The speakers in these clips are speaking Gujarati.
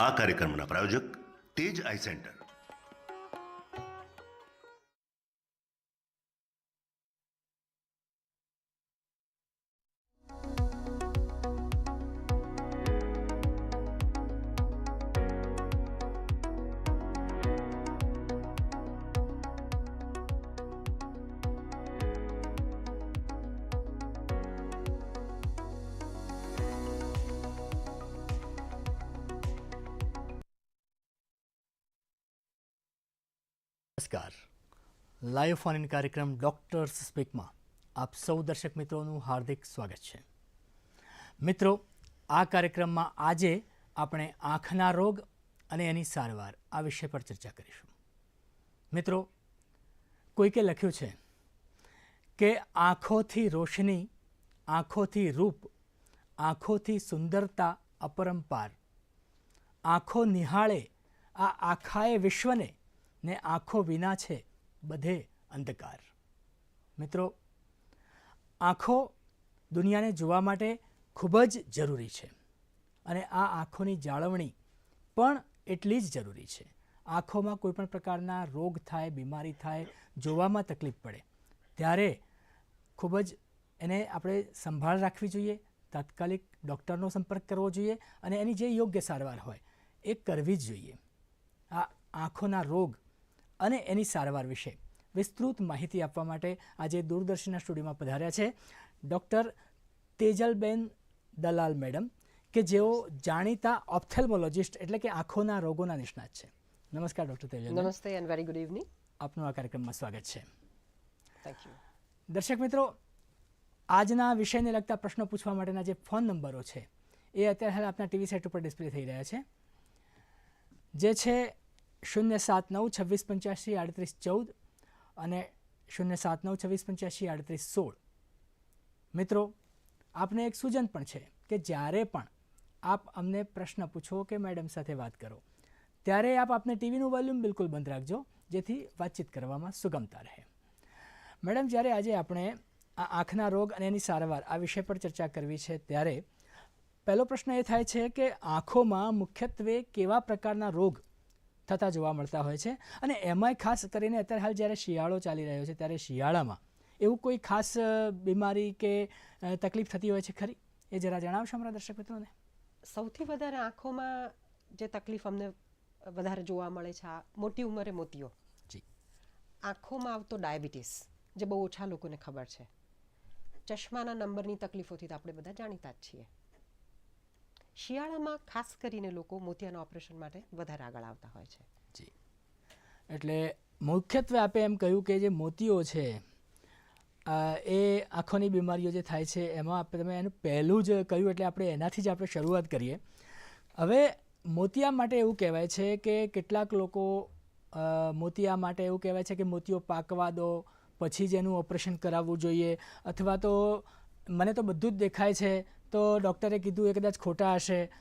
આ કાર્યક્રમના પ્રાયોજક તેજ આઈ સેન્ટર. નમસ્કાર. લાઈવ ફોન ઇન કાર્યક્રમ ડોક્ટર્સ સ્પીકમાં આપ સૌ દર્શક મિત્રોનું હાર્દિક સ્વાગત છે. મિત્રો, આ કાર્યક્રમમાં આજે આપણે આંખના રોગ અને એની સારવાર આ વિષય પર ચર્ચા કરીશું. મિત્રો, કોઈકે લખ્યું છે કે આંખોથી રોશની, આંખોથી રૂપ, આંખોથી સુંદરતા અપરંપાર, આંખો નિહાળે આ આખાએ વિશ્વને ને આંખો વિના છે બધે અંધકાર. મિત્રો, આંખો દુનિયાને જોવા માટે ખૂબ જ જરૂરી છે અને આ આંખોની જાળવણી પણ એટલી જ જરૂરી છે. આંખોમાં કોઈપણ પ્રકારના રોગ થાય, બીમારી થાય, જોવામાં તકલીફ પડે, ત્યારે ખૂબ જ એને આપણે સંભાળ રાખવી જોઈએ, તાત્કાલિક ડૉક્ટરનો સંપર્ક કરવો જોઈએ અને એની જે યોગ્ય સારવાર હોય એ કરવી જ જોઈએ. આ આંખોના રોગ અને એની સારવાર વિશે વિસ્તૃત માહિતી આપવા માટે આજે દૂરદર્શનના સ્ટુડિયોમાં પધાર્યા છે ડૉક્ટર તેજલબેન દલાલ મેડમ કે જેઓ જાણીતા ઓપ્થેલ્મોલોજિસ્ટ એટલે કે આંખોના રોગોના નિષ્ણાત છે. નમસ્કાર ડૉક્ટર તેજલ નમસ્તે એન્ડ વેરી ગુડ ઇવનિંગ આપનું આ કાર્યક્રમમાં સ્વાગત છે. થેન્ક યુ દર્શક મિત્રો આજના વિષયને લગતા પ્રશ્નો પૂછવા માટેના જે ફોન નંબરો છે એ અત્યારે હાલ આપના ટીવી સેટ ઉપર ડિસ્પ્લે થઈ રહ્યા છે. જે છે શૂન્ય સાત નવ છવ્વીસ પંચ્યાસી આડત્રીસ ચૌદ અને શૂન્ય સાત નવ છવ્વીસ પંચ્યાસી આડત્રીસ સોળ. મિત્રો, આપને એક સૂચન પણ છે કે જ્યારે પણ આપ અમને પ્રશ્ન પૂછો કે મેડમ સાથે વાત કરો, ત્યારે આપ આપને ટીવીનું વોલ્યુમ બિલકુલ બંધ રાખજો, જેથી વાતચીત કરવામાં સુગમતા રહે. મેડમ, જ્યારે આજે આપણે આ આંખના રોગ અને એની સારવાર આ વિષય પર ચર્ચા કરવી છે, ત્યારે પહેલો પ્રશ્ન એ થાય છે કે આંખોમાં મુખ્યત્વે કેવા પ્રકારના રોગ થતા જોવા મળતા હોય છે. અને એમાંય ખાસ કરીને અત્યારે હાલ જ્યારે શિયાળો ચાલી રહ્યો છે ત્યારે શિયાળામાં એવું કોઈ ખાસ બીમારી કે તકલીફ થતી હોય છે ખરી? એ જરા જણાવશો અમારા દર્શક મિત્રોને? સૌથી વધારે આંખોમાં જે તકલીફ અમને વધારે જોવા મળે છે આ મોટી ઉંમરે મોતીઓ. જી. આંખોમાં આવતો ડાયાબિટીસ જે બહુ ઓછા લોકોને ખબર છે. ચશ્માના નંબરની તકલીફોથી તો આપણે બધા જાણીતા જ છીએ. શિયાળામાં ખાસ કરીને લોકો મોતિયાના ઓપરેશન માટે વધારે આગળ આવતા હોય છે. જી. એટલે મુખ્યત્વે આપે એમ કહ્યું કે જે મોતીઓ છે એ આંખોની બીમારીઓ જે થાય છે, એમાં આપણે તમે એનું પહેલું જ કહ્યું એટલે આપણે એનાથી જ આપણે શરૂઆત કરીએ. હવે મોતિયા માટે એવું કહેવાય છે કે કેટલાક લોકો મોતિયા માટે એવું કહેવાય છે કે મોતીઓ પાકવા દો, પછી જ એનું ઓપરેશન કરાવવું જોઈએ, અથવા તો મને તો બધું જ દેખાય છે તો ડૉક્ટરે કીધું એ કદાચ ખોટા હશે.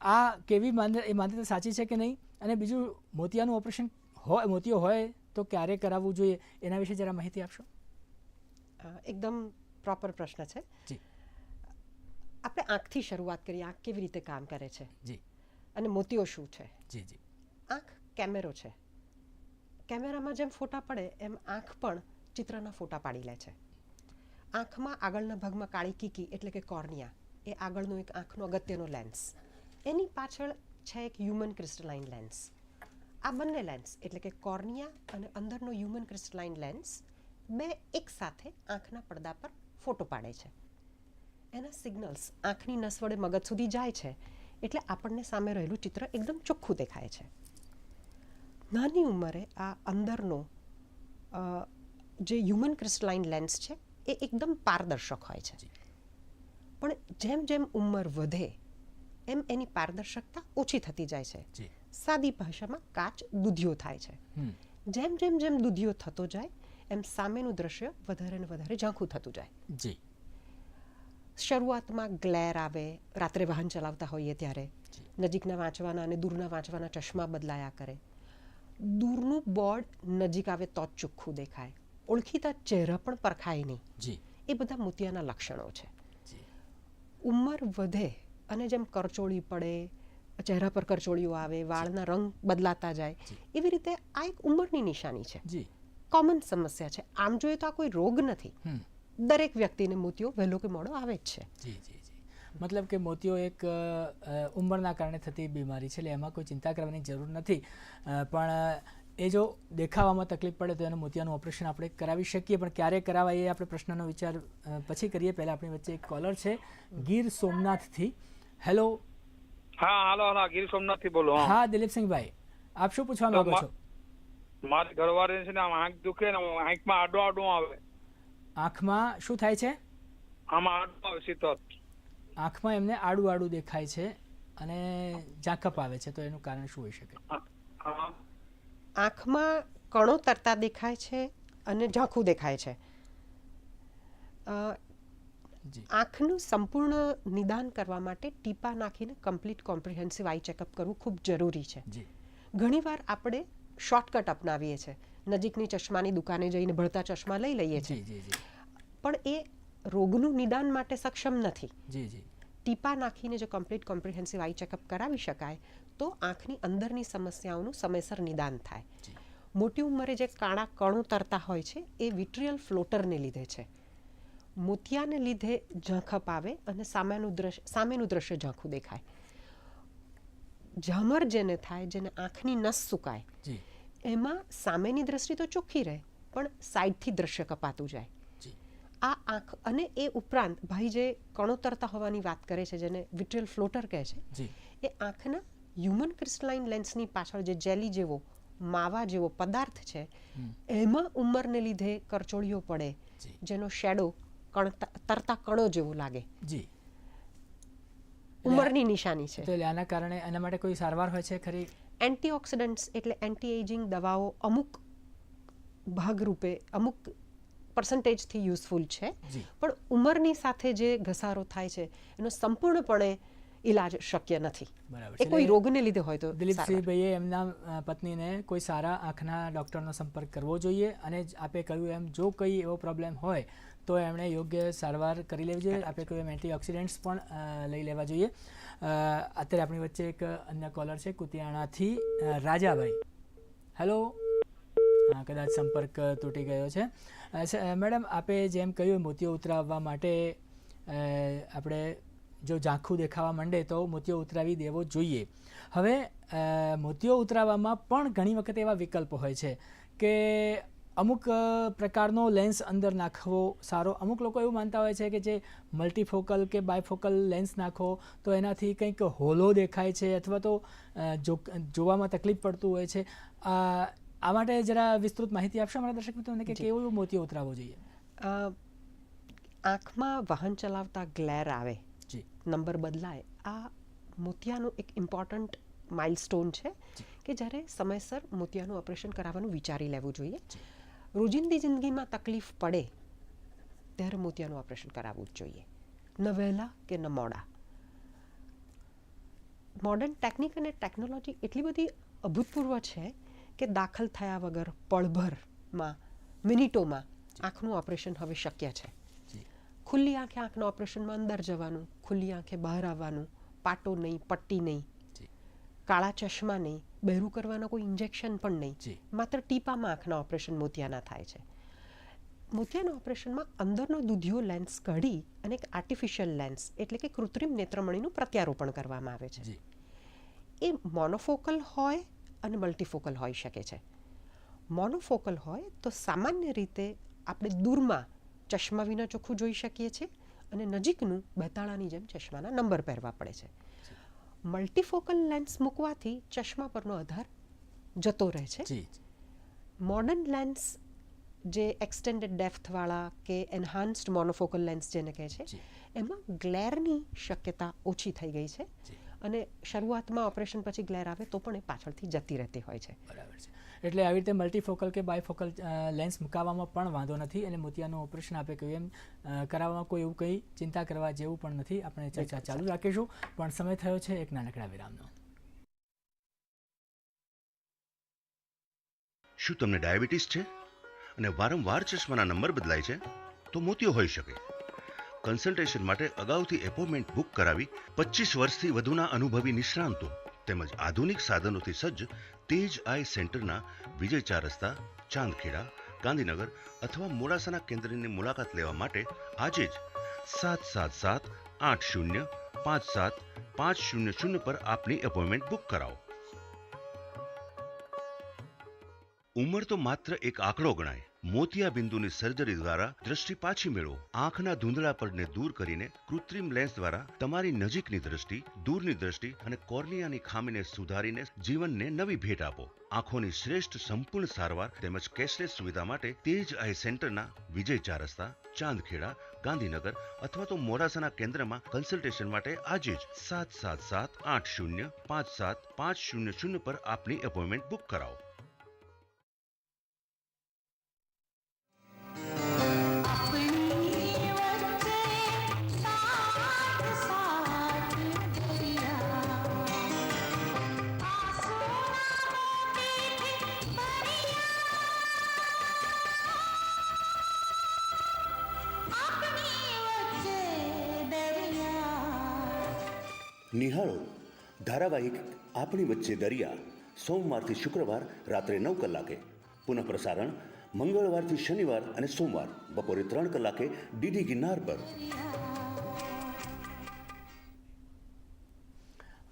આ કેવી માન્ય એ માન્યતા સાચી છે કે નહીં? અને બીજું મોતિયાનું ઓપરેશન હોય મોતિયો હોય તો ક્યારે કરાવવું જોઈએ? એના વિશે જરા માહિતી આપશો? એકદમ પ્રોપર પ્રશ્ન છે. જી. આપણે આંખથી શરૂઆત કરીએ આંખ કેવી રીતે કામ કરે છે? જી. અને મોતિયો શું છે? જી જી. આંખ કેમેરો છે. કેમેરામાં જેમ ફોટા પડે એમ આંખ પણ ચિત્રના ફોટા પાડી લે છે. આંખમાં આગળના ભાગમાં કાળી કીકી એટલે કે કોર્નિયા. એ આગળનો એક આંખનો અગત્યનો લેન્સ એની પાછળ છે એક હ્યુમન ક્રિસ્ટલાઇન લેન્સ આ બંને લેન્સ એટલે કે કોર્નિયા અને અંદરનો હ્યુમન ક્રિસ્ટલાઇન લેન્સ બે એક સાથે આંખના પડદા પર ફોટો પાડે છે. એના સિગ્નલ્સ આંખની નસ વડે મગજ સુધી જાય છે, એટલે આપણને સામે રહેલું ચિત્ર એકદમ ચોખ્ખું દેખાય છે. નાની ઉંમરે આ અંદરનો જે હ્યુમન ક્રિસ્ટલાઇન લેન્સ છે, એ એકદમ પારદર્શક હોય છે. પણ જેમ જેમ ઉંમર વધે એમ એની પારદર્શકતા ઓછી થતી જાય છે. સાદી ભાષામાં કાચ દૂધિયો થાય છે. જેમ જેમ જેમ દૂધિયો થતો જાય એમ સામેનું દ્રશ્ય વધારે ને વધારે ઝાંખું થતું જાય. જી. શરૂઆતમાં ગ્લેર આવે રાત્રે વાહન ચલાવતા હોઈએ ત્યારે. નજીકના વાંચવાના અને દૂરના વાંચવાના ચશ્મા બદલાયા કરે. દૂરનું બોર્ડ નજીક આવે તો જ ચોખ્ખું દેખાય. ઓળખીતા ચહેરા પણ પરખાય નહીં. એ બધા મોતિયાના લક્ષણો છે. ઉંમર વધે અને જેમ કરચોળી પડે ચહેરા પર કરચોળીઓ આવે વાળના રંગ બદલાતા જાય એવી રીતે આ એક ઉંમરની નિશાની છે. જી. કોમન સમસ્યા છે. આમ જોઈએ તો આ કોઈ રોગ નથી. દરેક વ્યક્તિને મોતિયો વહેલો કે મોડો આવે જ છે. જી જી જી. મતલબ કે મોતિયો એક ઉંમરના કારણે થતી બીમારી છે એટલે એમાં કોઈ ચિંતા કરવાની જરૂર નથી. પણ એ જો દેખાવામાં તકલીફ પડે તો એનું મોતિયાનું ઓપરેશન આપણે કરાવી શકીએ પણ ક્યારે કરાવાય એ આપણે પ્રશ્નનો વિચાર પછી કરીએ. પહેલાં આપણી વચ્ચે એક કોલર છે ગીર સોમનાથથી. હેલો હા હાલો હાલો ગીર સોમનાથથી બોલો હા. દિલીપસિંહભાઈ આપ શું પૂછવા માંગો છો? મારે ઘરવાળી છે ને આંખ દુખે ને આંખમાં આડો આડો આવે. આંખમાં શું થાય છે? આમાં આડો આવે શીતળ આંખમાં એમને આડું આડું દેખાય છે અને ઝાંખપ આવે છે તો એનું કારણ શું હોઈ શકે? આંખમાં કણો તરતા દેખાય છે અને ઝાંખું દેખાય છે. આંખનું સંપૂર્ણ નિદાન કરવા માટે ટીપા નાખીને કમ્પ્લીટ કોમ્પ્રિહેન્સિવ આઈ ચેકઅપ કરવું ખૂબ જરૂરી છે. ઘણીવાર આપણે શોર્ટકટ અપનાવીએ છીએ નજીકની ચશ્માની દુકાને જઈને ભળતા ચશ્મા લઈ લઈએ છીએ પણ એ રોગનું નિદાન માટે સક્ષમ નથી. જી જી. ટીપા નાખીને જો કમ્પ્લીટ કોમ્પ્રિહેન્સિવ આઈ ચેકઅપ કરાવી શકાય તો આંખની અંદરની સમસ્યાઓનું સમયસર નિદાન થાય. મોટી ઉંમરે જે કાળા કણો તરતા હોય છે એ વિટ્રિયલ ફ્લોટરને લીધે છે. મોતિયાને લીધે ઝાંખપ આવે અને સામેનું દ્રશ્ય સામેનું દ્રશ્ય ઝાંખું દેખાય. ઝમર જેને થાય જેને આંખની નસ સુકાય એમાં સામેની દ્રષ્ટિ તો ચોખ્ખી રહે પણ સાઈડથી દ્રશ્ય કપાતું જાય. આ આંખ અને એ ઉપરાંત ભાઈ જે કણો તરતા હોવાની વાત કરે છે જેને વિટ્રિયલ ફ્લોટર કહે છે એ આંખના હ્યુમન ક્રિસ્ટલાઇન લેન્સની પાછળ જે જેલી જેવો માવા જેવો પદાર્થ છે એમાં ઉંમરને લીધે કરચોળીઓ પડે જેનો શેડો કણ તરતા કણો જેવો લાગે. ઉંમરની નિશાની છે. એટલે આના કારણે એના માટે કોઈ સારવાર હોય છે ખરી? એન્ટીઓક્સિડન્ટ્સ એટલે એન્ટી એજિંગ દવાઓ અમુક ભાગરૂપે અમુક પર્સન્ટેજથી યુઝફુલ છે. પણ ઉંમરની સાથે જે ઘસારો થાય છે એનો સંપૂર્ણપણે ઈલાજ શક્ય નથી. બરાબર. એ કોઈ રોગને લીધે હોય તો દિલીપસિંહભાઈએ એમના પત્નીને કોઈ સારા આંખના ડૉક્ટરનો સંપર્ક કરવો જોઈએ અને આપે કહ્યું એમ જો કંઈ એવો પ્રોબ્લેમ હોય તો એમણે યોગ્ય સારવાર કરી લેવી જોઈએ. આપે કહ્યું એમ એન્ટીઓક્સિડન્ટ્સ પણ લઈ લેવા જોઈએ. અત્યારે આપણી વચ્ચે એક અન્ય કોલર છે કુતિયાણાથી રાજાભાઈ. હેલો હા કદાચ સંપર્ક તૂટી ગયો છે. અ, સ- અ, મેડમ આપે જેમ કહ્યું મોતિયો ઉતરાવવા માટે આપણે જો ઝાંખું દેખાવા માંડે તો મોતિયો ઉતરાવી દેવો જોઈએ. હવે મોતિયો ઉતરાવવામાં પણ ઘણી વખત એવા વિકલ્પો હોય છે કે અમુક પ્રકારનો લેન્સ અંદર નાખવો સારો. અમુક લોકો એવું માનતા હોય છે કે જે મલ્ટીફોકલ કે બાયફોકલ લેન્સ નાખો તો એનાથી કંઈક હોલો દેખાય છે અથવા તો જોવામાં તકલીફ પડતું હોય છે. આ માટે જરા વિસ્તૃત માહિતી આપશો અમારા દર્શક મિત્રોને કે કેવું મોતિયો ઉતરાવવો જોઈએ? આંખમાં વાહન ચલાવતા ગ્લેર આવે જી. નંબર બદલાય આ મોતિયાનું એક ઇમ્પોર્ટન્ટ માઇલસ્ટોન છે કે જ્યારે સમયસર મોતિયાનું ઓપરેશન કરાવવાનું વિચારી લેવું જોઈએ. રોજિંદી જિંદગીમાં તકલીફ પડે ત્યારે મોતિયાનું ઓપરેશન કરાવવું જ જોઈએ. ન વહેલા કે ન મોડા. મોડર્ન ટેકનિક અને ટેકનોલોજી એટલી બધી અભૂતપૂર્વ છે કે દાખલ થયા વગર પળભરમાં મિનિટોમાં આંખનું ઓપરેશન હવે શક્ય છે. ખુલ્લી આંખે આંખના ઓપરેશનમાં અંદર જવાનું ખુલ્લી આંખે બહાર આવવાનું પાટો નહીં પટ્ટી નહીં કાળા ચશ્મા નહીં બહેરું કરવાના કોઈ ઇન્જેક્શન પણ નહીં. માત્ર ટીપામાં આંખના ઓપરેશન મોતિયાના થાય છે. મોતિયાના ઓપરેશનમાં અંદરનો દૂધિયો લેન્સ કાઢી અને એક આર્ટિફિશિયલ લેન્સ એટલે કે કૃત્રિમ નેત્રમણીનું પ્રત્યારોપણ કરવામાં આવે છે. એ મોનોફોકલ હોય અને મલ્ટીફોકલ હોઈ શકે છે. મોનોફોકલ હોય તો સામાન્ય રીતે આપણે દૂરમાં ચશ્મા વિના ચોખ્ખું જોઈ શકીએ છીએ અને નજીકનું બેતાળાની જેમ ચશ્માના નંબર પહેરવા પડે છે. મલ્ટીફોકલ લેન્સ મૂકવાથી ચશ્મા પરનો આધાર જતો રહે છે. મોડર્ન લેન્સ જે એક્સટેન્ડેડ ડેપ્થવાળા કે એન્હાન્સ્ડ મોનોફોકલ લેન્સ જેને કહે છે એમાં ગ્લેરની શક્યતા ઓછી થઈ ગઈ છે. અને શરૂઆતમાં ઓપરેશન પછી ગ્લેર આવે તો પણ એ પાછળથી જતી રહેતી હોય છે. બરાબર છે. એટલે આવી રીતે મલ્ટીફોકલ કે બાયફોકલ લેન્સ મુકાવવામાં પણ વાંધો નથી અને મોતિયાનું ઓપરેશન આપે કહ્યું એમ કરાવવામાં કોઈ એવું કંઈ ચિંતા કરવા જેવું પણ નથી. આપણે ચર્ચા ચાલુ રાખીશું. પણ સમય થયો છે એક નાનકડા વિરામનો. શું તમને ડાયાબિટીસ છે? અને વારંવાર ચશ્માના નંબર બદલાય છે? તો મોતિયો હોઈ શકે. કન્સલ્ટેશન માટે અગાઉથી એપોઇન્ટમેન્ટ બુક કરાવી પચીસ વર્ષથી વધુના અનુભવી નિષ્ણાંતો તેમજ આધુનિક સાધનોથી સજ્જ તેજ આઈ સેન્ટરના વિજય ચાર રસ્તા, ચાંદખેડા, ગાંધીનગર અથવા મોડાસાના કેન્દ્રની મુલાકાત લેવા માટે આજે જ સાત સાત સાત આઠ શૂન્ય પાંચ સાત પાંચ શૂન્ય શૂન્ય પર આપની એપોઇન્ટમેન્ટ બુક કરાવો. ઉંમર તો માત્ર એક આંકડો ગણાય. મોતિયા બિંદુની સર્જરી દ્વારા દ્રષ્ટિ પાછી મેળવો. આંખના ધૂંધળા પડને દૂર કરીને કૃત્રિમ લેન્સ દ્વારા તમારી નજીકની દ્રષ્ટિ, દૂરની દ્રષ્ટિ અને કોર્નિયાની ખામીને સુધારીને જીવનને નવી ભેટ આપો. આંખોની શ્રેષ્ઠ સંપૂર્ણ સારવાર તેમજ કેશલેસ સુવિધા માટે તેજ આઈ સેન્ટરના વિજય ચાર રસ્તા, ચાંદખેડા, ગાંધીનગર અથવા તો મોડાસાના કેન્દ્રમાં કન્સલ્ટેશન માટે આજે જ સાત સાત સાત આઠ શૂન્ય પાંચ સાત પાંચ શૂન્ય શૂન્ય પર આપની એપોઇન્ટમેન્ટ બુક કરાવો. નિહાળો. ધારાવાહિક આપણી વચ્ચે દરિયા. સોમવારથી શુક્રવાર રાત્રે નવ કલાકે. પુનઃ પ્રસારણ મંગળવારથી શનિવાર અને સોમવાર. બપોરે ત્રણ કલાકે ડીડી ગિરનાર પર.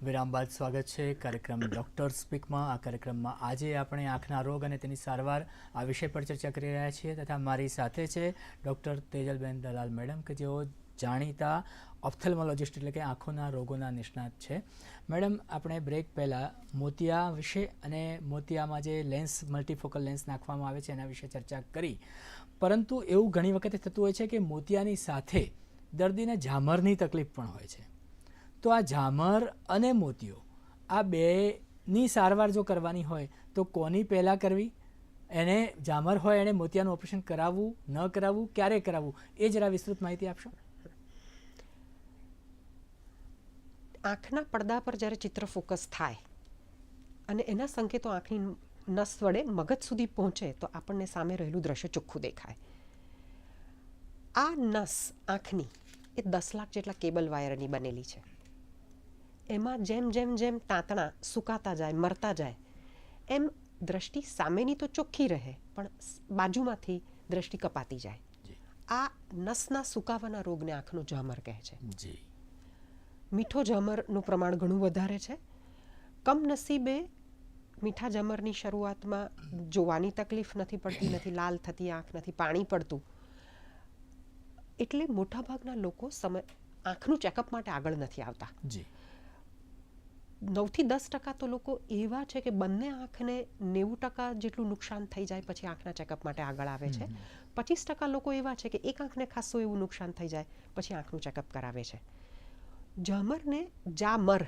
વિરામ બાદ સ્વાગત છે કાર્યક્રમ ડૉક્ટર સ્પીકમાં. આ કાર્યક્રમમાં આજે આપણે આંખના રોગ અને તેની સારવાર આ વિષય પર ચર્ચા કરી રહ્યા છીએ. તથા મારી સાથે છે ડૉક્ટર તેજલબેન દલાલ મેડમ, કે જેઓ જાણીતા ઓપ્થેલ્મોલોજિસ્ટ એટલે કે આંખોના રોગોના નિષ્ણાત છે. મેડમ, આપણે બ્રેક પહેલાં મોતિયા વિશે અને મોતિયામાં જે લેન્સ, મલ્ટીફોકલ લેન્સ નાખવામાં આવે છે એના વિશે ચર્ચા કરી. પરંતુ એવું ઘણી વખતે થતું હોય છે કે મોતિયાની સાથે દર્દીને ઝામરની તકલીફ પણ હોય છે. તો આ ઝામર અને મોતિયો, આ બેની સારવાર જો કરવાની હોય, તો કોની પહેલાં કરવી? એને ઝામર હોય, એને મોતિયાનું ઓપરેશન કરાવવું, ન કરાવવું, ક્યારે કરાવવું? એ જરા વિસ્તૃત માહિતી આપશો? આંખના પડદા પર જ્યારે ચિત્ર ફોકસ થાય અને એના સંકેતો આંખની નસ વડે મગજ સુધી પહોંચે તો આપણને સામે રહેલું દ્રશ્ય ચોખ્ખું દેખાય. આ નસ આંખની એ દસ લાખ જેટલા કેબલ વાયરની બનેલી છે. એમાં જેમ જેમ જેમ તાંતણા સુકાતા જાય મરતા જાય એમ દ્રષ્ટિ સામેની તો ચોખ્ખી રહે પણ બાજુમાંથી દ્રષ્ટિ કપાતી જાય. આ નસના સુકાવાના રોગને આંખનો જમર કહે છે. જી. મીઠો ઝામરનું પ્રમાણ ઘણું વધારે છે. કમનસીબે મીઠા ઝામરની શરૂઆતમાં જોવાની તકલીફ નથી પડતી નથી લાલ થતી આંખ નથી પાણી પડતું. એટલે મોટાભાગના લોકો સમય આંખનું ચેકઅપ માટે આગળ નથી આવતા. નવથી દસ ટકા તો લોકો એવા છે કે બંને આંખને નેવું ટકા જેટલું નુકસાન થઈ જાય પછી આંખના ચેકઅપ માટે આગળ આવે છે. પચીસ ટકા લોકો એવા છે કે એક આંખને ખાસું એવું નુકસાન થઈ જાય પછી આંખનું ચેકઅપ કરાવે છે. જામરને જામર.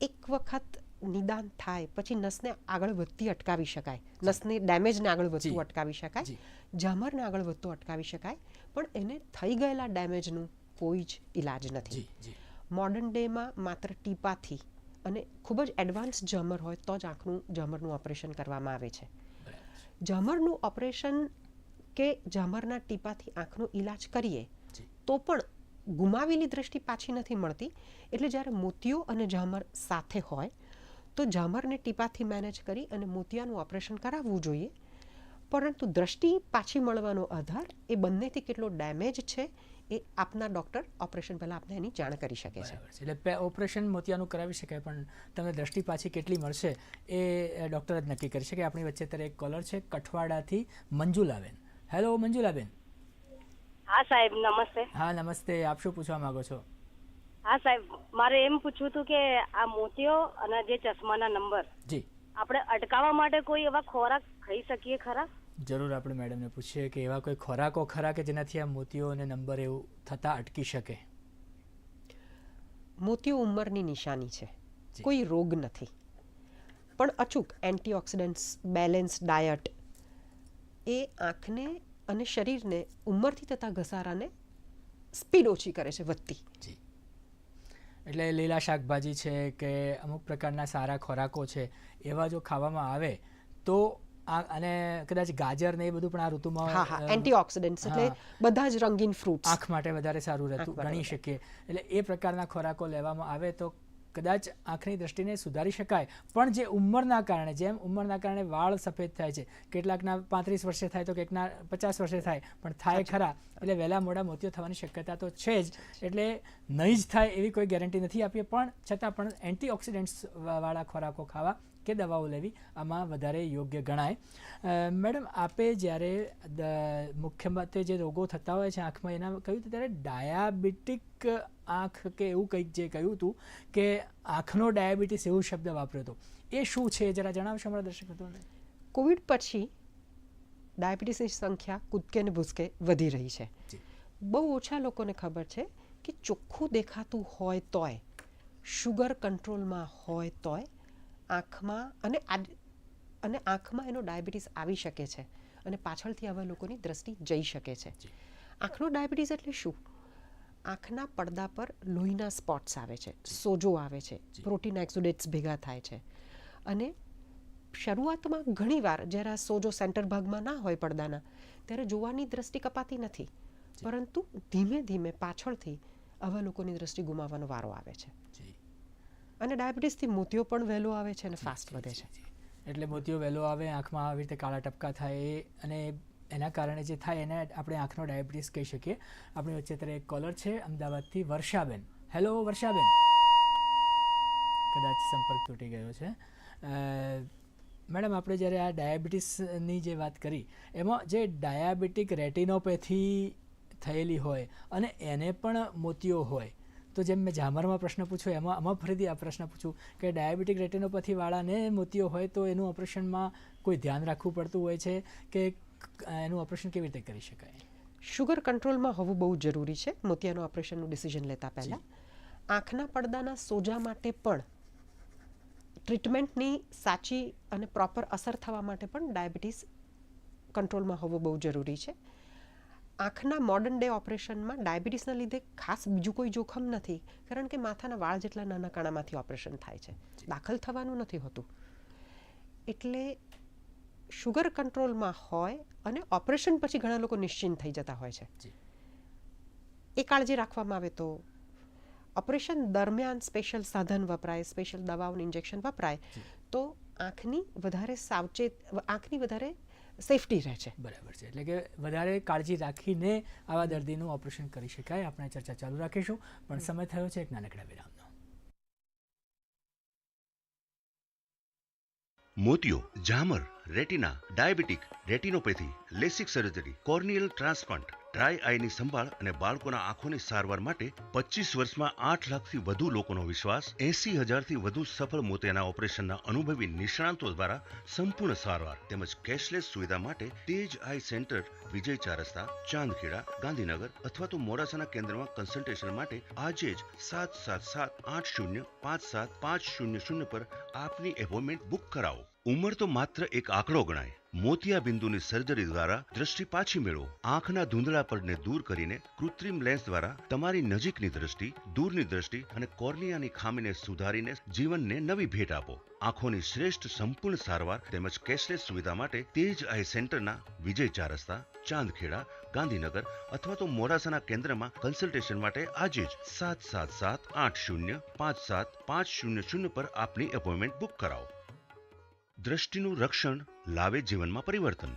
એક વખત નિદાન થાય પછી નસને આગળ વધતી અટકાવી શકાય. નસને ડેમેજને આગળ વધતું અટકાવી શકાય. જામરને આગળ વધતું અટકાવી શકાય. પણ એને થઈ ગયેલા ડેમેજનું કોઈ જ ઈલાજ નથી. મોડર્ન ડેમાં માત્ર ટીપાથી અને ખૂબ જ એડવાન્સ જમર હોય તો જ આંખનું જમરનું ઓપરેશન કરવામાં આવે છે. જમરનું ઓપરેશન કે જામરના ટીપાથી આંખનો ઈલાજ કરીએ. તો પણ ગુમાવેલી દ્રષ્ટિ પાછી નથી મળતી. એટલે જ્યારે મોતિયો અને ઝામર સાથે હોય, તો ઝામરને ટીપાથી મેનેજ કરી અને મોતિયાનું ઓપરેશન કરાવવું જોઈએ. પરંતુ દ્રષ્ટિ પાછી મળવાનો આધાર એ બંનેથી કેટલો ડેમેજ છે એ આપના ડૉક્ટર ઓપરેશન પહેલાં આપને એની જાણ કરી શકે છે. એટલે ઓપરેશન મોતિયાનું કરાવી શકાય, પણ તમને દ્રષ્ટિ પાછી કેટલી મળશે એ ડૉક્ટર જ નક્કી કરી શકે. આપણી વચ્ચે અત્યારે એક કોલર છે, કઠવાડાથી મંજુલાબેન. હેલો મંજુલાબેન. હા સાહેબ નમસ્તે. હા નમસ્તે. આપ શું પૂછવા માંગો છો? હા સાહેબ મારે એમ પૂછવું હતું કે આ મોતિયો અને જે ચશ્માના નંબર જી. આપણે અટકાવવા માટે કોઈ એવા ખોરાક ખાઈ શકીએ ખરા? જરૂર આપણે મેડમને પૂછીએ કે એવા કોઈ ખોરાકો ખરા કે જેનાથી આ મોતિયો અને નંબર એવું થતા અટકી શકે? મોતિયો ઉંમરની નિશાની છે. કોઈ રોગ નથી. પણ અચૂક એન્ટીઓક્સિડન્ટ્સ બેલેન્સ ડાયટ એ આંખને અને શરીરને ઉંમરથી થતા ઘસારાને સ્પીડ ઓછી કરે છે વધતી. એટલે લીલા શાકભાજી છે કે અમુક પ્રકારના સારા ખોરાકો છે એવા જો ખાવામાં આવે તો આ અને કદાચ ગાજર ને એ બધું પણ આ ઋતુમાં હા હા એન્ટીઓક્સિડન્ટ્સ એટલે બધા જ રંગીન ફ્રૂટ આંખ માટે વધારે સારું રહેતું ગણી શકીએ. એટલે એ પ્રકારના ખોરાકો લેવામાં આવે તો કદાચ આંખની દ્રષ્ટિને સુધારી શકાય. પણ જે ઉંમરના કારણે જેમ ઉંમરના કારણે વાળ સફેદ થાય છે કેટલાકના પાંત્રીસ વર્ષે થાય તો કેટલાકના પચાસ વર્ષે થાય પણ થાય ખરા એટલે વહેલા મોડા મોતિયો થવાની શક્યતા તો છે જ. એટલે નહીં જ થાય એવી કોઈ ગેરંટી નથી આપીએ પણ છતાં પણ એન્ટીઓક્સિડન્ટ્સ વાળા ખોરાકો ખાવા કે દવાઓ લેવી આમાં વધારે યોગ્ય ગણાય. મેડમ આપે જ્યારે દ- મુખ્ય મતે જે રોગો થતા હોય છે આંખમાં એના કહ્યું હતું ત્યારે ડાયાબિટીક આંખ કે એવું કંઈક જે કહ્યું હતું કે આંખનો ડાયાબિટીસ એવું શબ્દ વાપર્યો હતો. એ શું છે? જરા જણાવશો અમારા દર્શક મિત્રોને? કોવિડ પછી ડાયાબિટીસની સંખ્યા કૂદકે ને ભૂસકે વધી રહી છે. બહુ ઓછા લોકોને ખબર છે કે ચોખ્ખું દેખાતું હોય તોય શુગર કંટ્રોલમાં હોય તોય આંખમાં અને અને આંખમાં એનો ડાયાબિટીસ આવી શકે છે અને પાછળથી આવા લોકોની દ્રષ્ટિ જઈ શકે છે. આંખનો ડાયાબિટીસ એટલે શું? આંખના પડદા પર લોહીના સ્પોટ્સ આવે છે સોજો આવે છે પ્રોટીન એક્સોડેટ્સ ભેગા થાય છે. અને શરૂઆતમાં ઘણીવાર જ્યારે આ સોજો સેન્ટર ભાગમાં ના હોય પડદાના ત્યારે જોવાની દ્રષ્ટિ કપાતી નથી. પરંતુ ધીમે ધીમે પાછળથી આવા લોકોની દ્રષ્ટિ ગુમાવવાનો વારો આવે છે. અને ડાયાબિટીસથી મોતિયો પણ વહેલો આવે છે અને ફાસ્ટ વધે છે. એટલે મોતિયો વહેલો આવે, આંખમાં આવી રીતે કાળા ટપકા થાય અને એના કારણે જે થાય એને આપણે આંખનો ડાયાબિટીસ કહી શકીએ. આપણી વચ્ચે અત્યારે એક કોલર છે, અમદાવાદથી વર્ષાબેન. હેલો વર્ષાબેન. કદાચ સંપર્ક તૂટી ગયો છે. મેડમ, આપણે જ્યારે આ ડાયાબિટીસની જે વાત કરી, એમાં જે ડાયાબિટીક રેટિનોપેથી થયેલી હોય અને એને પણ મોતિયો હોય તો જેમ મેં ઝામરમાં પ્રશ્ન પૂછ્યો એમાં આમાં ફરીથી આ પ્રશ્ન પૂછું કે ડાયાબિટીક રેટિનોપથીવાળાને મોતીઓ મોતિયો હોય તો એનું ઓપરેશનમાં કોઈ ધ્યાન રાખવું પડતું હોય છે કે એનું ઓપરેશન કેવી રીતે કરી શકાય? શુગર કંટ્રોલમાં હોવું બહુ જરૂરી છે. મોતિયાનું ઓપરેશનનું ડિસિઝન લેતા પહેલાં. આંખના પડદાના સોજા માટે પણ ટ્રીટમેન્ટની સાચી અને પ્રોપર અસર થવા માટે પણ ડાયાબિટીસ કંટ્રોલમાં હોવું બહુ જરૂરી છે. આંખના મોડર્ન ડે ઓપરેશનમાં ડાયાબિટીસના લીધે ખાસ બીજું કોઈ જોખમ નથી કારણ કે માથાના વાળ જેટલા નાના કાણામાંથી ઓપરેશન થાય છે. દાખલ થવાનું નથી હોતું. એટલે શુગર કંટ્રોલમાં હોય અને ઓપરેશન પછી ઘણા લોકો નિશ્ચિંત થઈ જતા હોય છે. એ કાળજી રાખવામાં આવે તો ઓપરેશન દરમિયાન સ્પેશિયલ સાધન વપરાય સ્પેશિયલ દવાઓનું ઇન્જેક્શન વપરાય તો આંખની વધારે સાવચેત આંખની વધારે સેફટી રહે છે. બરાબર છે. એટલે કે વધારે કાળજી રાખીને આવા દર્દીનું ઓપરેશન કરી શકાય. આપણે ચર્ચા ચાલુ રાખીશું. પણ સમય થયો છે એક નાનકડા વિરામનો. મોતિયો ઝામર retina diabetic retinopathy LASIK surgery corneal transplant. Dry આઈની સંભાળ અને બાળકોના આંખોની સારવાર માટે પચીસ વર્ષમાં આઠ લાખથી વધુ લોકોનો વિશ્વાસ, એસી હજારથી વધુ સફળ મોતિયાના ઓપરેશનના અનુભવી નિષ્ણાંતો દ્વારા સંપૂર્ણ સારવાર તેમજ કેશલેસ સુવિધા માટે તેજ આઈ સેન્ટર વિજય ચાર રસ્તા, ચાંદખેડા, ગાંધીનગર અથવા તો મોડાસાના કેન્દ્રમાં કન્સલ્ટેશન માટે આજે જ સાત સાત સાત આઠ શૂન્ય પાંચ સાત પાંચ શૂન્ય શૂન્ય પર આપની એપોઇન્ટમેન્ટ બુક કરાવો. ઉંમર તો માત્ર એક આંકડો ગણાય. મોતિયા બિંદુની સર્જરી દ્વારા દ્રષ્ટિ પાછી મેળવો. આંખના ધૂંધળા પડને દૂર કરીને કૃત્રિમ લેન્સ દ્વારા તમારી નજીકની દ્રષ્ટિ, દૂરની દ્રષ્ટિ અને કોર્નિયાની ખામીને સુધારીને જીવનને નવી ભેટ આપો. આંખોની શ્રેષ્ઠ સંપૂર્ણ સારવાર તેમજ કેશલેસ સુવિધા માટે તેજ આઈ સેન્ટરના વિજય ચાર રસ્તા, ચાંદખેડા, ગાંધીનગર અથવા તો મોડાસાના કેન્દ્રમાં કન્સલ્ટેશન માટે આજે જ સાત સાત સાત આઠ શૂન્ય પાંચ સાત પાંચ શૂન્ય શૂન્ય પર આપની એપોઇન્ટમેન્ટ બુક કરાવો. દ્રષ્ટિનું રક્ષણ લાવે જીવનમાં પરિવર્તન.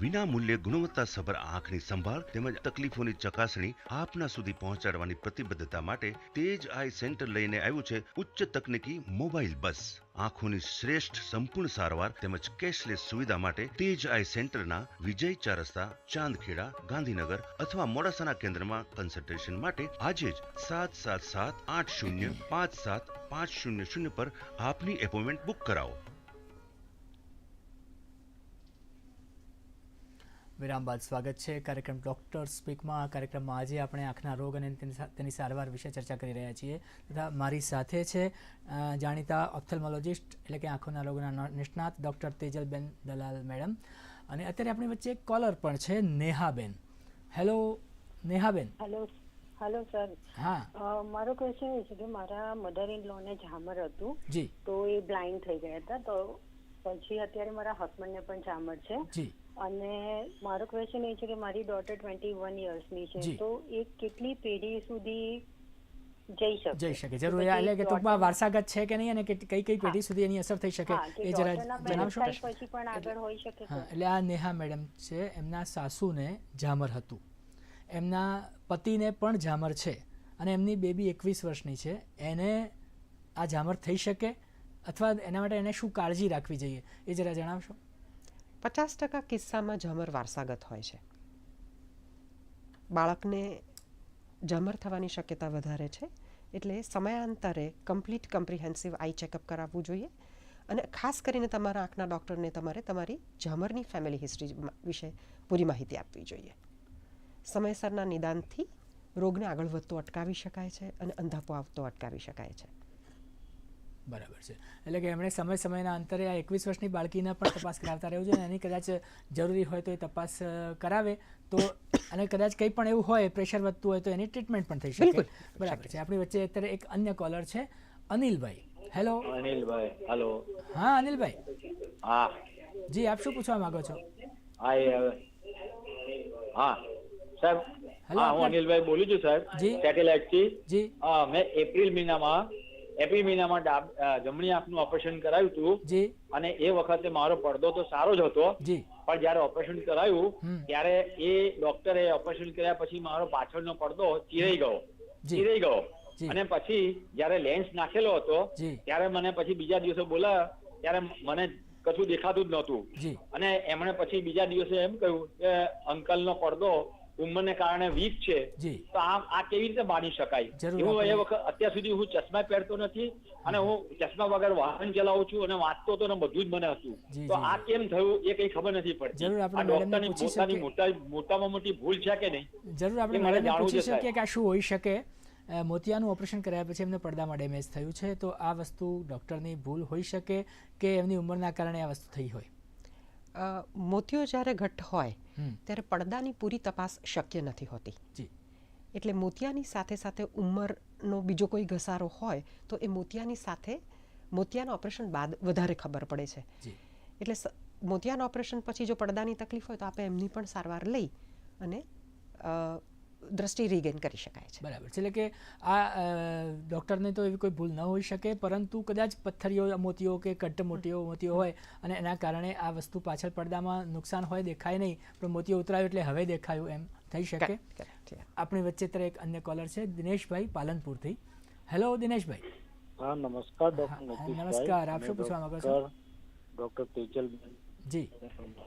વિના મૂલ્યે ગુણવત્તાસભર આંખની સંભાળ તેમજ તકલીફોની ચકાસણી આપના સુધી પહોંચાડવાની પ્રતિબદ્ધતા માટે તેજ આઈ સેન્ટર લઈને આવ્યું છે ઉચ્ચ તકનીકી મોબાઈલ બસ. આંખોની શ્રેષ્ઠ સંપૂર્ણ સારવાર તેમજ કેશલેસ સુવિધા માટે તેજ આઈ સેન્ટરના વિજય ચાર રસ્તા, ચાંદખેડા, ગાંધીનગર અથવા મોડાસાના કેન્દ્રમાં કન્સલ્ટેશન માટે આજે જ સાત સાત સાત આઠ શૂન્ય પાંચ સાત પાંચ શૂન્ય શૂન્ય પર આપની એપોઇન્ટમેન્ટ બુક કરાવો. વિરામ બાદ સ્વાગત છે. કાર્યક્રમ ડૉક્ટર સ્પીકમાં આ કાર્યક્રમમાં આજે આપણે આંખના રોગ અને તેની સારવાર વિશે ચર્ચા કરી રહ્યા છીએ. તથા મારી સાથે છે જાણીતા ઓપ્થેલ્મોલોજિસ્ટ એટલે કે આંખોના રોગના ન- નિષ્ણાત ડૉક્ટર તેજલબેન દલાલ મેડમ. અને અત્યારે આપણી વચ્ચે એક કોલર પણ છે નેહાબેન. હેલો નેહાબેન. હેલો હેલો સર હા. મારો ક્વેશ્ચન એ છે કે મારા મધર ઇન લોને ઝામર હતું. જી. તો એ બ્લાઇન્ડ થઈ ગયા હતા. તો પછી અત્યારે મારા હસબન્ડને પણ ઝામર છે. જી. અને મારો ક્વેશ્ચન એ છે કે મારી ડોટર ટ્વેન્ટી વન યર્સની છે તો એ કેટલી પેઢી સુધી જઈ શકે? જઈ શકે. જરૂર એટલે કે ટૂંકમાં વારસાગત છે કે નહીં અને કઈ કઈ પેઢી સુધી એની અસર થઈ શકે એ જરા જણાવશો? પછી પણ આગળ હોઈ શકે હા એટલે આ નેહા મેડમ છે એમના સાસુને ઝામર હતું. એમના પતિને પણ ઝામર છે અને એમની બેબી એકવીસ વર્ષની છે. એને આ ઝામર થઈ શકે અથવા એના માટે એને શું કાળજી રાખવી જોઈએ એ જરા જણાવશો? પચાસ ટકા કિસ્સામાં ઝમર વારસાગત હોય છે. બાળકને ઝમર થવાની શક્યતા વધારે છે, એટલે સમયાંતરે કમ્પ્લીટ કમ્પ્રિહેન્સિવ આઈ ચેકઅપ કરાવવું જોઈએ અને ખાસ કરીને તમારા આંખના ડૉક્ટરને તમારે તમારી ઝમરની ફેમિલી હિસ્ટ્રી વિશે પૂરી માહિતી આપવી જોઈએ. સમયસરના નિદાનથી રોગને આગળ વધતો અટકાવી શકાય છે અને અંધાપો આવતો અટકાવી શકાય છે. બરાબર છે. એટલે કે એમણે સમય સમયના અંતરે આ એકવીસ વર્ષની બાળકીને પણ તપાસ કરાવતા રહેવું જોઈએ અને એની કદાચ જરૂરી હોય તો એ તપાસ કરાવે તો અને કદાચ કંઈ પણ એવું હોય પ્રેશર વધતું હોય તો એની ટ્રીટમેન્ટ પણ થઈ શકે. બરાબર છે. આપણી વચ્ચે અત્યારે એક અન્ય કોલર છે અનિલભાઈ. હેલો અનિલભાઈ હેલો. હા અનિલભાઈ. હા. જી આપ શું પૂછવા માંગો છો? હા એ હવે. હા. સાહેબ હેલો, હા હું અનિલભાઈ બોલું છું સાહેબ. સેટેલાઇટથી જી. હા મેં એપ્રિલ મહિનામાં એપ્રિલ મહિનામાં જમણી આંખનું ઓપરેશન કરાયું હતું જી. અને એ વખતે મારો પડદો તો સારો જ હતો. જી. પણ જ્યારે ઓપરેશન કરાયું ત્યારે એ ડોક્ટરે ઓપરેશન કર્યા પછી મારો પાછળનો પડદો ચીરાઈ ગયો. ચીરાઈ ગયો. અને પછી જ્યારે લેન્સ નાખેલો હતો ત્યારે મને પછી બીજા દિવસે બોલા ત્યારે મને કશું દેખાતું જ નહોતું. અને એમણે પછી બીજા દિવસે એમ કહ્યું કે અંકલનો પડદો ઉંમરને કારણે વીક છે તો આમ આ કેવી રીતે બાંધી શકાય? હું એ વખત અત્યાર સુધી હું ચશ્મા પહેરતો નથી અને હું ચશ્મા વગર વાહન ચલાવું છું અને વાંચતો હતો ને બધું જ મને હતું. તો આ કેમ થયું એ કઈ ખબર નથી પડતી. જરૂર આપણે આ ડોક્ટરની પોતાની મોટા મોટામાં મોટી ભૂલ છે કે નહીં? જરૂર આપણે મને મેડમને જાણવું પૂછી શકીએ કે આ શું હોઈ શકે. મોતિયાનું ઓપરેશન કર્યા પછી એમને પડદામાં ડેમેજ થયું છે. તો આ વસ્તુ ડૉક્ટરની ભૂલ હોઈ શકે કે એમની ઉંમરના કારણે આ વસ્તુ થઈ હોય? મોતિયો જ્યારે ઘટ્ટ હોય ત્યારે પડદાની પૂરી તપાસ શક્ય નથી હોતી. એટલે મોતિયાની સાથે સાથે ઉંમરનો બીજો કોઈ ઘસારો હોય તો એ મોતિયાની સાથે મોતિયાના ઓપરેશન બાદ વધારે ખબર પડે છે. એટલે મોતિયાનું ઓપરેશન પછી જો પડદાની તકલીફ હોય તો આપણે એમની પણ સારવાર લઈ અને દ્રષ્ટિ રીગેન કરી શકાય છે. બરાબર. એટલે કે આ ડૉક્ટરને તો એવી કોઈ ભૂલ ન હોઈ શકે પરંતુ કદાચ પથ્થરીઓ મોતીઓ કે કટ્ટ મોતીઓ મોતીઓ હોય અને એના કારણે આ વસ્તુ પાછળ પડદામાં નુકસાન હોય દેખાય નહીં પણ મોતીઓ ઉતરાયું એટલે હવે દેખાયું એમ થઈ શકે. આપણી વચ્ચે અત્યારે એક અન્ય કોલર છે દિનેશભાઈ પાલનપુરથી. હેલો દિનેશભાઈ. હા નમસ્કાર ડોક્ટર નમસ્કાર. આપ શું પૂછવા માંગો છો? ડોક્ટર તેજલ જી.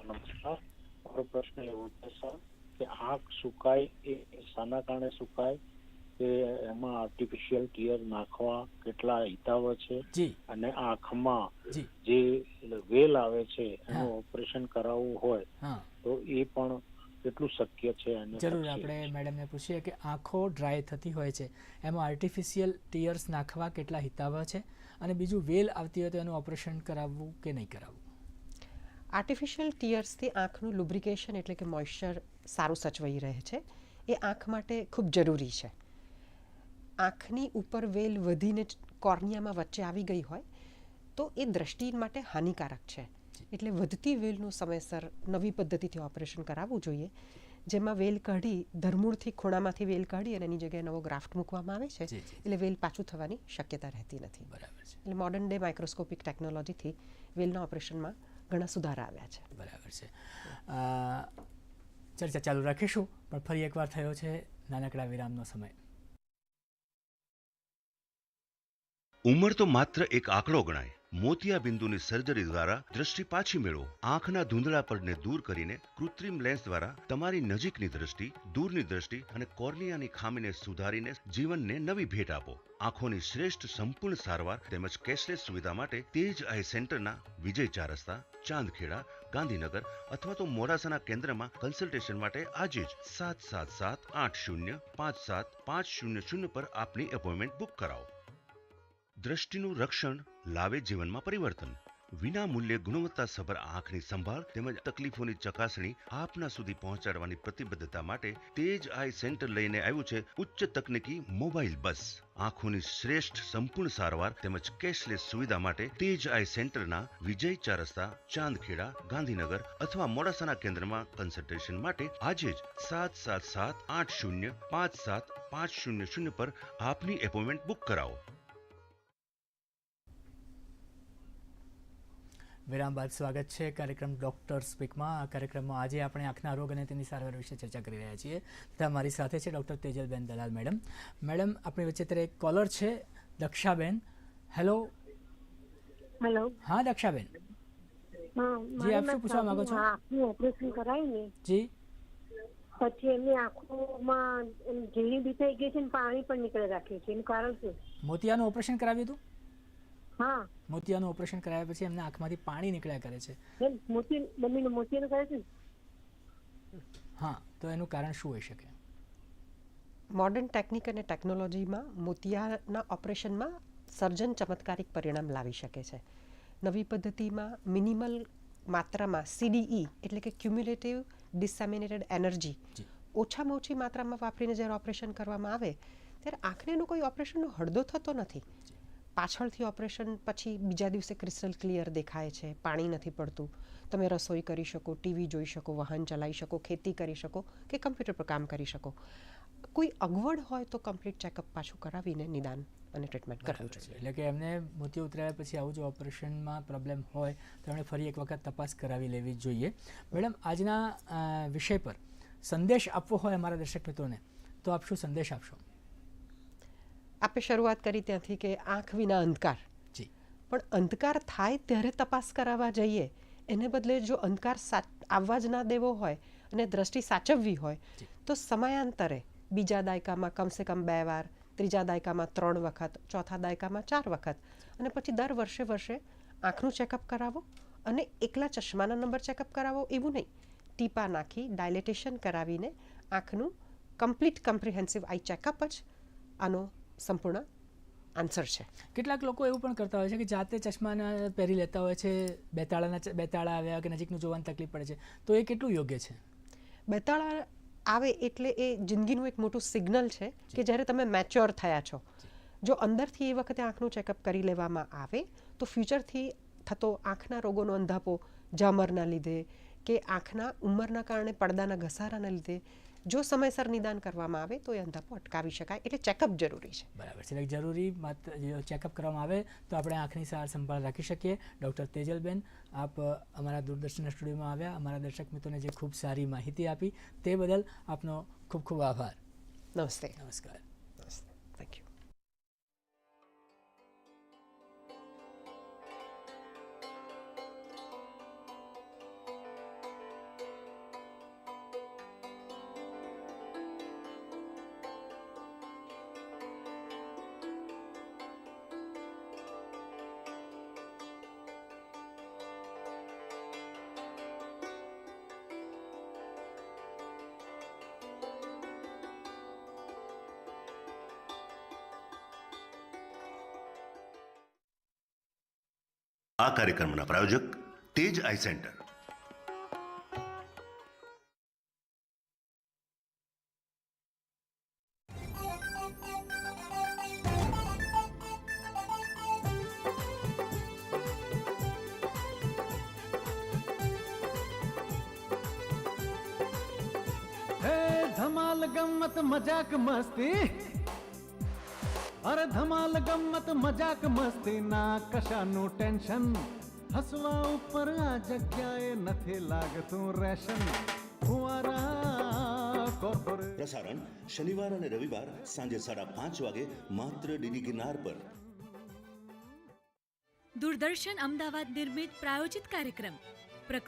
નમસ્કાર. મારો પ્રશ્ન એવો છે સર. કે આંખ સુકાય એ શાના કારણે સુકાય કે એમાં આર્ટિફિશિયલ ટીયર નાખવા કેટલા હિતાવ છે અને આંખમાં જે. વેલ આવે છે એનું ઓપરેશન કરાવવું હોય તો એ પણ કેટલું શક્ય છે અને જરૂર આપણે મેડમને પૂછીએ કે આંખો ડ્રાય થતી હોય છે એમાં આર્ટિફિશિયલ ટીયર્સ નાખવા કેટલા હિતાવહ છે? અને બીજું વેલ આવતી હોય તો એનું ઓપરેશન કરાવવું કે નહીં કરાવવું? આર્ટિફિશિયલ ટીયર્સથી આંખનું લુબ્રિકેશન એટલે કે મોઇશ્ચર સારું સચવાઈ રહે છે એ આંખ માટે ખૂબ જરૂરી છે. આંખની ઉપર વેલ વધીને કોર્નિયામાં વચ્ચે આવી ગઈ હોય તો એ દ્રષ્ટિ માટે હાનિકારક છે. એટલે વધતી વેલનું સમયસર નવી પદ્ધતિથી ઓપરેશન કરાવવું જોઈએ જેમાં વેલ કાઢી ધરમૂળથી ખૂણામાંથી વેલ કાઢી અને એની જગ્યાએ નવો ગ્રાફ્ટ મૂકવામાં આવે છે. એટલે વેલ પાછું થવાની શક્યતા રહેતી નથી. બરાબર છે. એટલે મોડર્ન ડે માઇક્રોસ્કોપિક ટેકનોલોજીથી વેલના ઓપરેશનમાં ઘણા સુધારા આવ્યા છે. બરાબર છે. ચર્ચા ચાલુ રાખીશું, પણ ફરી એકવાર થયો છે નાનકડા વિરામનો સમય. ઉંમર તો માત્ર એક આંકડો ગણાય. મોતિયા બિંદુની સર્જરી દ્વારા દ્રષ્ટિ પાછી મેળવો. આંખના ધૂંધળાપણને દૂર કરીને કૃત્રિમ લેન્સ દ્વારા તમારી નજીકની દ્રષ્ટિ, દૂરની દ્રષ્ટિ અને કોર્નિયાની ખામીને સુધારીને જીવનને નવી ભેટ આપો. આંખોની શ્રેષ્ઠ સંપૂર્ણ સારવાર તેમજ કેશલેસ સુવિધા માટે તેજ આઈ સેન્ટરના વિજય ચાર રસ્તા, ચાંદખેડા ગાંધીનગર અથવા તો મોડાસાના કેન્દ્રમાં કન્સલ્ટેશન માટે આજે જ સાત સાત સાત આઠ શૂન્ય પાંચ સાત પાંચ શૂન્ય શૂન્ય પર આપની એપોઇન્ટમેન્ટ બુક કરાવો. દ્રષ્ટિનું રક્ષણ લાવે જીવનમાં પરિવર્તન. વિના મૂલ્યે ગુણવત્તાસભર આંખની સંભાળ તેમજ તકલીફોની ચકાસણી આપના સુધી પહોંચાડવાની પ્રતિબદ્ધતા માટે તેજ આઈ સેન્ટર લઈને આવ્યું છે ઉચ્ચ તકનીકી મોબાઈલ બસ. આંખોની શ્રેષ્ઠ સંપૂર્ણ સારવાર તેમજ કેશલેસ સુવિધા માટે તેજ આઈ સેન્ટરના વિજય ચાર રસ્તા, ચાંદખેડા, ગાંધીનગર અથવા મોડાસાના કેન્દ્રમાં કન્સલ્ટેશન માટે આજે જ સાત સાત સાત આઠ શૂન્ય પાંચ સાત પાંચ શૂન્ય શૂન્ય પર આપની એપોઇન્ટમેન્ટ બુક કરાવો. વિરામ બાદ સ્વાગત છે કાર્યક્રમ ડૉક્ટર સ્પીકમાં. આ કાર્યક્રમમાં આજે આપણે આંખના રોગ અને તેની સારવાર વિશે ચર્ચા કરી રહ્યા છીએ. તથા મારી સાથે છે doctor Tejalben Dalal madam. Madam આપણી વચ્ચે અત્યારે એક કોલર છે દક્ષાબેન. હેલો હેલો હા દક્ષાબેન. જી, આપ શું પૂછવા માંગો છો? આંખનું ઓપરેશન કરાવીને જી. પછી એમની આંખોમાં ઝીણી બી થઈ ગઈ છે ને પાણી પણ નીકળે રાખ્યું છે. એનું કારણ શું? મોતિયાનું ઓપરેશન કરાવ્યું હતું? મોતિયાનું ઓપરેશન કરાયા પછી એમના આંખમાંથી પાણી નીકળ્યા કરે છે. મોતી મમ્મીનું મોતીનું કહે છે હા તો એનું કારણ શું હોઈ શકે? મોડર્ન ટેકનિક અને ટેકનોલોજીમાં મોતિયાના ઓપરેશનમાં સર્જન ચમત્કારિક પરિણામ લાવી શકે છે. નવી પદ્ધતિમાં મિનિમલ માત્રામાં સીડીઈ એટલે કે ક્યુમ્યુલેટિવ ડિસેમિનેટેડ એનર્જી ઓછામાં ઓછી માત્રામાં વાપરીને જ્યારે ઓપરેશન કરવામાં આવે ત્યારે આંખને એનું કોઈ ઓપરેશનનો હળદો થતો નથી. પાછળથી ઓપરેશન પછી બીજા દિવસે ક્રિસ્ટલ ક્લિયર દેખાય છે પાણી નથી પડતું. તમે રસોઈ કરી શકો ટીવી જોઈ શકો વાહન ચલાવી શકો ખેતી કરી શકો કે કમ્પ્યુટર પર કામ કરી શકો. કોઈ અગવડ હોય તો કમ્પ્લીટ ચેકઅપ પાછું કરાવીને નિદાન અને ટ્રીટમેન્ટ કરવું જોઈએ. એટલે કે એમને મોતી ઉતરાયા પછી આવું જો ઓપરેશનમાં પ્રોબ્લેમ હોય તો એમણે ફરી એક વખત તપાસ કરાવી લેવી જોઈએ. મેડમ આજના વિષય પર સંદેશ આપવો હોય અમારા દર્શક મિત્રોને તો આપ શું સંદેશ આપશો? આપણે શરૂઆત કરી ત્યાંથી કે આંખ વિના અંધકાર. જી. પણ અંધકાર થાય ત્યારે તપાસ કરાવવા જઈએ. એને બદલે જો અંધકાર આવવા જ ના દેવો હોય અને દ્રષ્ટિ સાચવવી હોય તો સમયાંતરે બીજા દાયકામાં કમસે કમ બે વાર ત્રીજા દાયકામાં ત્રણ વખત ચોથા દાયકામાં ચાર વખત અને પછી દર વર્ષે વર્ષે આંખનું ચેકઅપ કરાવો અને એકલા ચશ્માના નંબર ચેકઅપ કરાવો એવું નહીં. ટીપા નાખી ડાયલેટેશન કરાવીને આંખનું કમ્પ્લીટ કમ્પ્રિહેન્સિવ આઈ ચેકઅપ જ આનો સંપૂર્ણ આન્સર છે. કેટલાક લોકો એવું પણ કરતા હોય છે કે જાતે ચશ્માના પહેરી લેતા હોય છે બેતાળાના બેતાળા આવ્યા કે નજીકનું જોવાની તકલીફ પડે છે. તો એ કેટલું યોગ્ય છે? બેતાળા આવે એટલે એ જિંદગીનું એક મોટું સિગ્નલ છે કે જ્યારે તમે મેચ્યોર થયા છો. જો અંદરથી એ વખતે આંખનું ચેકઅપ કરી લેવામાં આવે તો ફ્યુચરથી થતો આંખના રોગોનો અંધાપો જામરના લીધે કે આંખના ઉંમરના કારણે પડદાના ઘસારાના લીધે જો સમયસર નિદાન કરવામાં આવે તો એ અંધાપો અટકાવી શકાય. એટલે ચેકઅપ જરૂરી છે. બરાબર છે. જરૂરી માત્ર ચેકઅપ કરવામાં આવે તો આપણે આંખની સાર સંભાળ રાખી શકીએ. ડૉક્ટર તેજલબેન આપ અમારા દૂરદર્શનના સ્ટુડિયોમાં આવ્યા. અમારા દર્શક મિત્રોને જે ખૂબ સારી માહિતી આપી તે બદલ આપનો ખૂબ ખૂબ આભાર. નમસ્તે. નમસ્કાર. આ કાર્યક્રમના પ્રાયોજક તેજ આઈ સેન્ટર. કોર્પોરેટ પ્રસારણ શનિવાર અને રવિવાર સાંજે સાડા પાંચ વાગે માત્ર ડીડી ગિરનાર પર. દૂરદર્શન અમદાવાદ નિર્મિત પ્રાયોજિત કાર્યક્રમ. પ્રકૃતિ